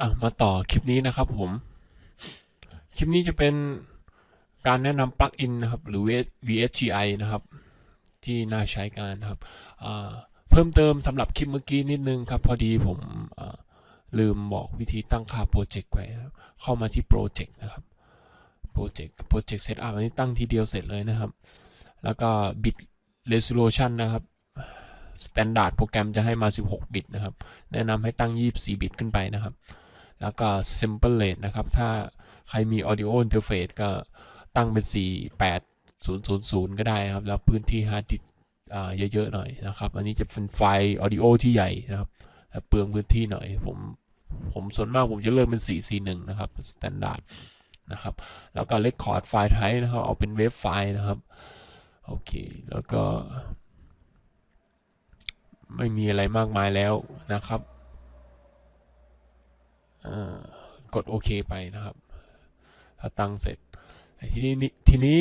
อะมาต่อคลิปนี้นะครับผม คลิปนี้จะเป็นการแนะนำปลั๊กอินนะครับ หรือ VSGI นะครับ ที่น่าใช้การนะครับ เพิ่มเติมสำหรับคลิปเมื่อกี้นิดนึงครับ พอดีผมลืมบอกวิธีตั้งค่าโปรเจกต์ไว้เข้ามาที่โปรเจกต์นะครับ โปรเจกต์ โปรเจกต์เซตอัพอันนี้ตั้งทีเดียวเสร็จเลยนะครับ แล้วก็ bit resolution นะครับ standard โปรแกรมจะให้มา 16 บิตนะครับ แนะนำให้ตั้ง 24 บิตขึ้นไปนะครับ แล้วก็ sample rate นะครับ ถ้าใครมี audio interface ก็ตั้งเป็น 48000 ก็ได้นะครับ แล้วพื้นที่ hard disk เยอะๆหน่อยนะครับ อันนี้จะเป็นไฟล์ audio ที่ใหญ่นะครับเปลืองพื้นที่หน่อย ผมผมส่วนมากผมจะเลือกเป็น 441 นะครับ standard นะครับ แล้วก็ record ไฟล์ type นะครับ เอาเป็นเว็บไฟล์นะครับ โอเค แล้วก็ ไม่มีอะไรมากมายแล้วนะครับ กดโอเคไปนะครับถ้าตั้งเสร็จทีนี้ทีนี้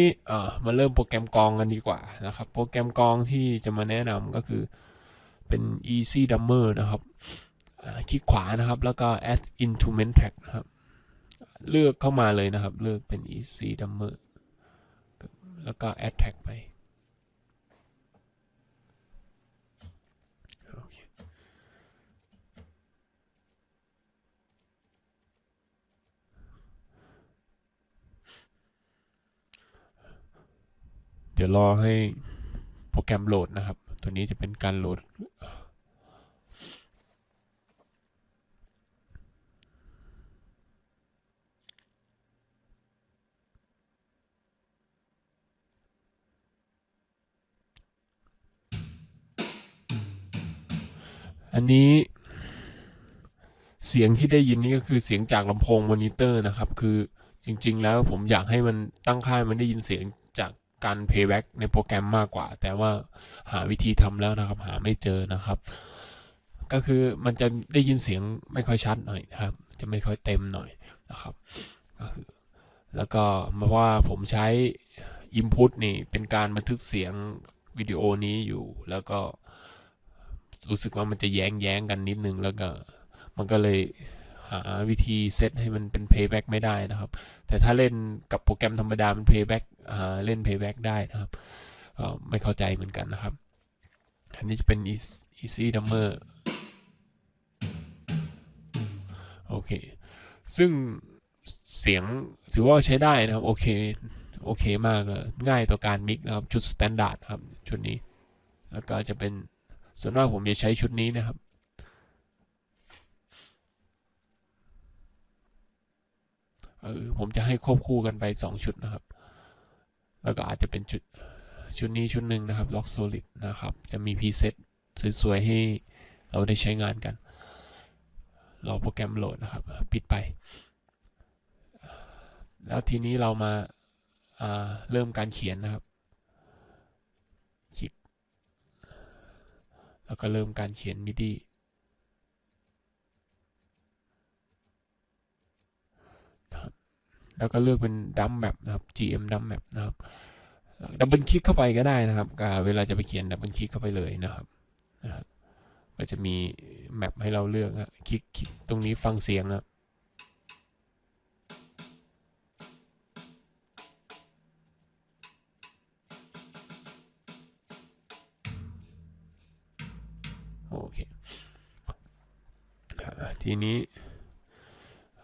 มาเริ่มโปรแกรมกรองกันดีกว่านะครับ โปรแกรมกรองที่จะมาแนะนำก็คือเป็น easy dummer นะครับคลิกขวานะครับ แล้วก็ add instrument tag นะครับ เลือกเข้ามาเลยนะครับ เลือกเป็น easy dummer แล้วก็ add tag ไป โอเค เดี๋ยวรอให้โปรแกรมโหลดนะครับ ตัวนี้จะเป็นการโหลดอันนี้เสียงที่ได้ยินนี่ก็คือเสียงจากลำโพงมอนิเตอร์นะครับ คือจริง ๆ แล้วผมอยากให้มันตั้งค่ามันได้ยินเสียงจาก การเพย์แบ็กในโปรแกรมมากกว่า แต่ว่าหาวิธีทำแล้วนะครับ หาไม่เจอนะครับ ก็คือมันจะได้ยินเสียงไม่ค่อยชัดหน่อยนะครับ จะไม่ค่อยเต็มหน่อยนะครับก็คือแล้วก็มาว่าผมใช้ Input นี่เป็นการบันทึกเสียงวิดีโอนี้อยู่ แล้วก็รู้สึกว่ามันจะแย้งแย้งกันนิดนึงแล้วก็มันก็เลย วิธีเซตให้มันเป็น playback ไม่ได้นะครับ แต่ถ้าเล่นกับโปรแกรมธรรมดามัน playback เล่น playback ได้นะครับไม่เข้าใจเหมือนกันนะครับ อันนี้จะเป็น easy drummer โอเค ซึ่งเสียงถือว่าใช้ได้นะครับ โอเค โอเคมากเลยง่ายต่อการมิกนะครับ ชุด standard นะครับ ชุดนี้ แล้วก็จะเป็นส่วนมากผมจะใช้ชุดนี้นะครับ เออผมจะให้ควบคู่กันไปสองชุดนะครับ แล้วก็อาจจะเป็นชุดชุดนี้ชุดหนึ่งนะครับ Lock Solid นะครับ จะมีพรีเซตสวยๆ ให้เราได้ใช้งานกัน รอโปรแกรมโหลดนะครับ ปิดไป แล้วทีนี้เรามาาเริ่มการเขียนนะครับ คลิก แล้วก็เริ่มการเขียน MIDI นะครับ แล้วก็เลือกเป็นดัมแมปนะครับ GM ดัมแมปนะครับดับเบิลคลิกเข้าไปก็ได้นะครับ เวลาจะไปเขียนดับเบิลคลิกเข้าไปเลยนะครับก็จะมีแมปให้เราเลือกนะคลิกคลิกตรงนี้ฟังเสียงนะครับโอเค ทีนี้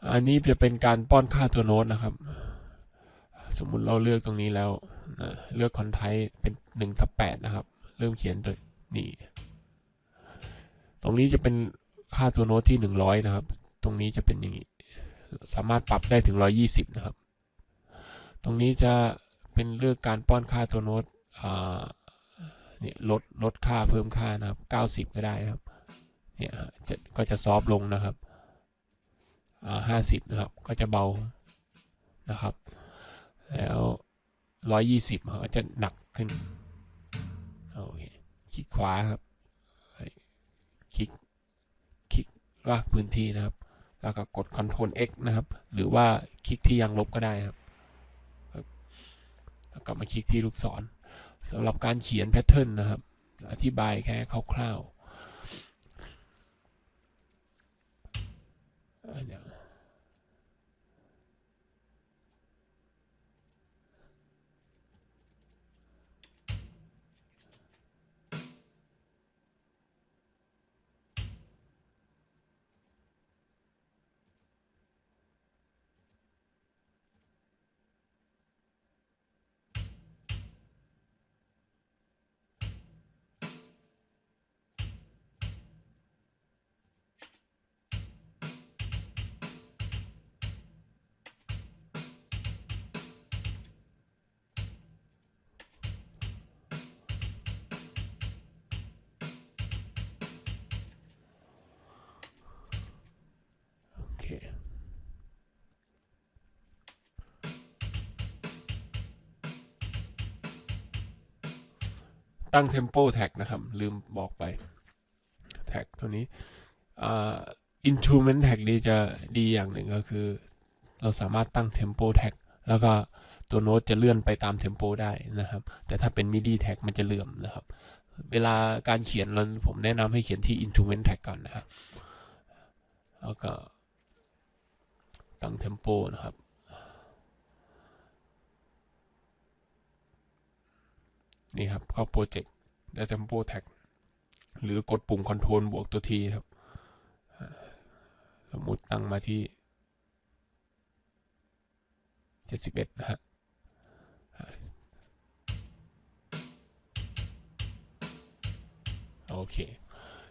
อันนี้จะเป็นการป้อนค่าตัวโน้ตนะครับ สมมุติเราเลือกตรงนี้แล้วนะเลือกคอนไทเป็นหนึ่งทับแปดนะครับ เริ่มเขียนตัวนี่ ตรงนี้จะเป็นค่าตัวโน้ตที่หนึ่งร้อยนะครับ ตรงนี้จะเป็นอย่างนี้ สามารถปรับได้ถึงร้อยี่สิบนะครับ ตรงนี้จะเป็นเลือกการป้อนค่าตัวโน้ตเนี่ยลดลดค่าเพิ่มค่านะครับ90ก็ได้นะครับ เนี่ยจะก็จะซอฟต์ลงนะครับ อ่า50นะครับ ก็จะเบานะครับ แล้ว120ก็จะหนักขึ้นโอเคคลิกขวาครับคลิกคลิกลากพื้นที่นะครับ แล้วก็กด Ctrl X นะครับ หรือว่าคลิกที่ยังลบก็ได้ครับแล้วก็มาคลิกที่ลูกศรสำหรับการเขียนแพทเทิร์นนะครับ อธิบายแค่คร่าวๆเดี๋ยว ตั้ง tempo tag นะครับ ลืมบอกไปแท็กตัวนี้อ่า instrument tag นี้จะดีอย่างหนึ่งก็คือ เราสามารถตั้ง tempo tag แล้วก็ตัวโน้ตจะเลื่อนไปตาม tempo ได้นะครับ แต่ถ้าเป็น midi tag มันจะเลื่อมนะครับ เวลาการเขียนเราผมแนะนำให้เขียนที่ instrument tag ก่อนนะครับแล้วก็ตั้ง tempo นะครับ นี่ครับเข้าโปรเจกต์ได้ tempo tag หรือกดปุ่ม control บวกตัวทีครับ สมมุติตั้งมาที่ 71 นะฮะโอเค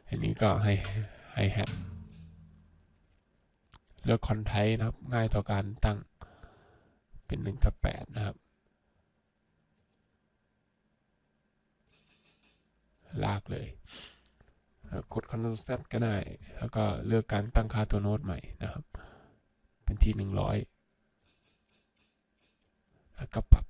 อันนี้ก็ให้ให้แฮปเลือกคอนไทนะครับ ง่ายต่อการตั้งเป็น1กับ8นะครับ ลากเลยแล้วกด Ctrl Z ก็ได้ แล้วก็เลือกการตั้งค่าตัวโน้ตใหม่นะครับ เป็นที่หนึ่งร้อยแล้วก็ปรับ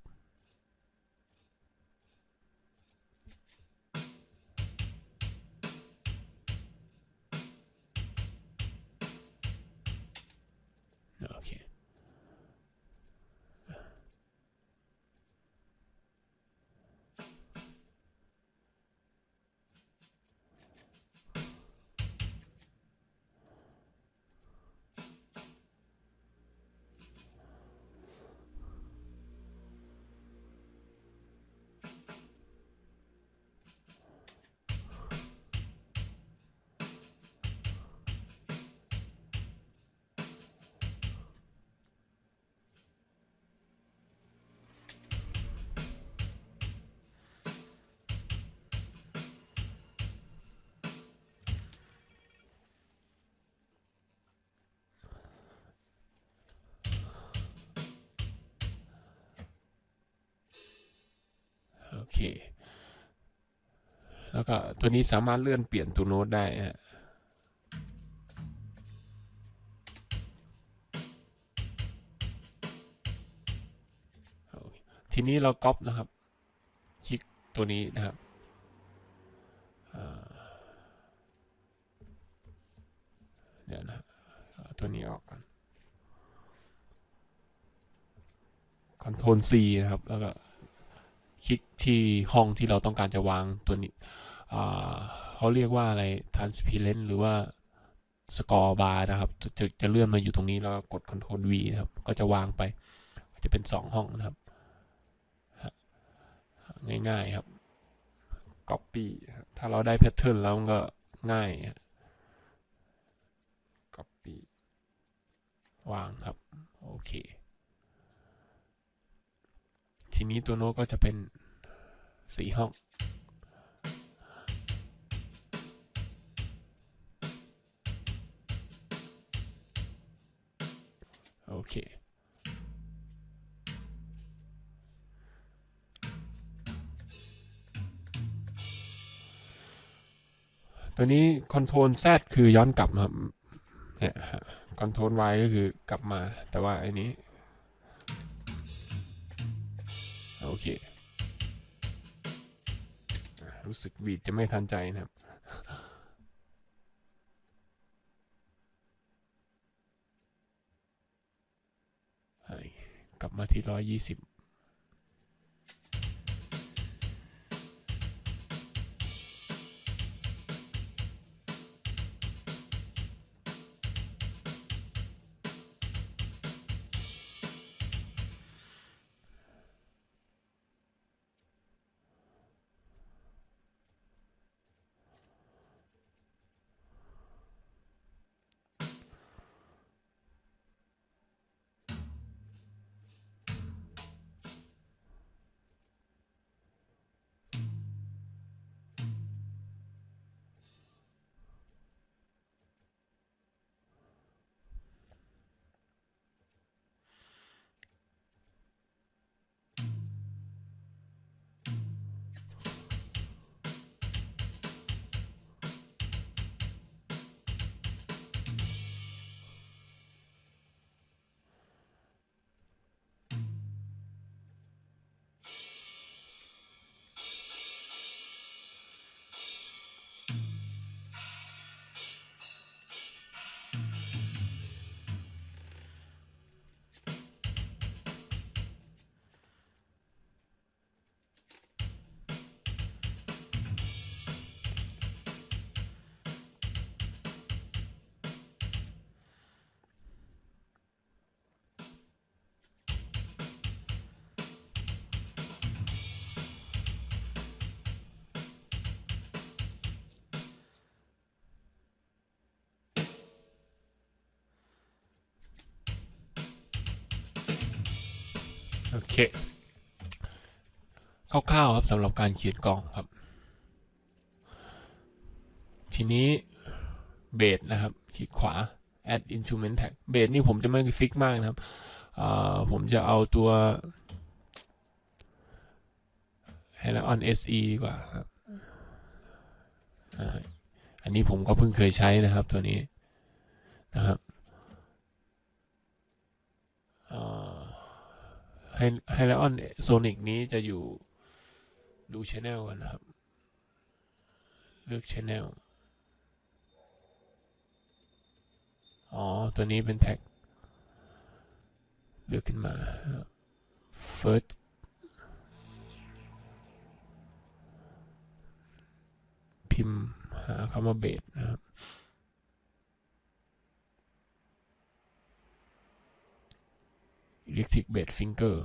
แล้วก็ตัวนี้สามารถเลื่อนเปลี่ยนตัวโน้ตได้ฮะทีนี้เราก๊อปนะครับ คลิกตัวนี้นะครับเดี๋ยวนะตัวนี้ออกก่อน Ctrl C นะครับ แล้วก็ คลิกที่ห้องที่เราต้องการจะวางตัวนี้อ่าเขาเรียกว่าอะไร transparent หรือว่า score bar นะครับ จะจะเลื่อนมาอยู่ตรงนี้แล้วก็กด Ctrl V นะครับ ก็จะวางไป จะเป็นสองห้องนะครับฮะง่ายๆครับ copy ครับถ้าเราได้ pattern แล้วมันก็ง่ายฮะ copy วางครับ โอเค ทีนี้ตัวโน้ตก็จะเป็นสีห้องโอเค ตัวนี้ Ctrl Z คือย้อนกลับครับเนี่ยฮะ Ctrl Y ก็คือกลับมา แต่ว่าอันนี้ เค รู้สึกวีดจะไม่ทันใจนะครับกลับมาที่ร้อยยี่สิบ โอเคคร่าวๆครับสำหรับการเขียนกลองครับ ทีนี้เบสนะครับคลิกขวา add instrument tag เบสนี่ผมจะไม่ฟิกมากนะครับผมจะเอาตัว h e l o n SE ดีกว่าครับอันนี้ผมก็เพิ่งเคยใช้นะครับตัวนี้นะครับ ไฮไลออนโซนิกนี้จะอยู่ดูช anel กันนะครับ เลือกช anel อ๋อ ตัวนี้เป็นแท็ก เลือกขึ้นมา first พิมพ์หาคำว่าเบสนะครับ electric base finger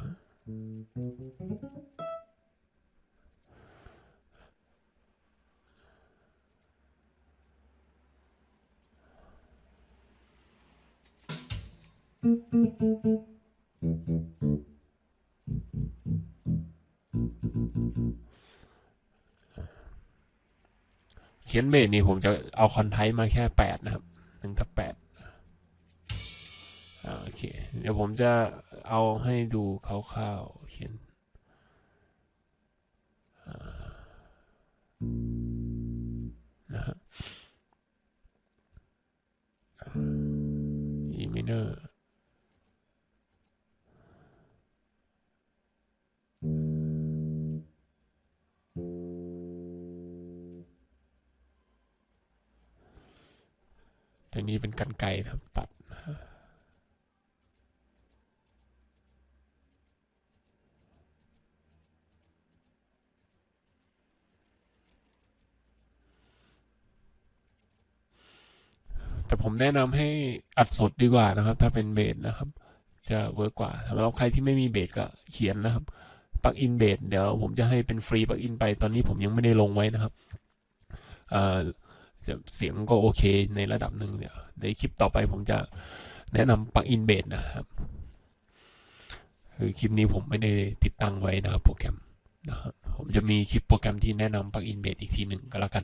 เขียนเบสนี่ผมจะเอาคอนไทมาแค่แปดนะครับหนึ่งทับแปด เค เดี๋ยวผมจะเอาให้ดูคร่าวๆเขียนนะฮะ E minor ตัวนี้เป็นกันไกรนะครับตัด แต่ ผมแนะนำให้อัดสดดีกว่านะครับ ถ้าเป็นเบสนะครับ จะเวิร์กกว่าสำหรับใครที่ไม่มีเบสก็เขียนนะครับปลั๊กอินเบสเดี๋ยวผมจะให้เป็นฟรีปลั๊กอินไปตอนนี้ผมยังไม่ได้ลงไว้นะครับเจะเสียงก็โอเคในระดับหนึ่งเดี๋ยวในคลิปต่อไปผมจะแนะนำปลั๊กอินเบสนะครับคือคลิปนี้ผมไม่ได้ติดตั้งไว้นะครับโปรแกรมนะครับผมจะมีคลิปโปรแกรมที่แนะนำปลั๊กอินเบสอีกทีหนึ่งก็แล้วกัน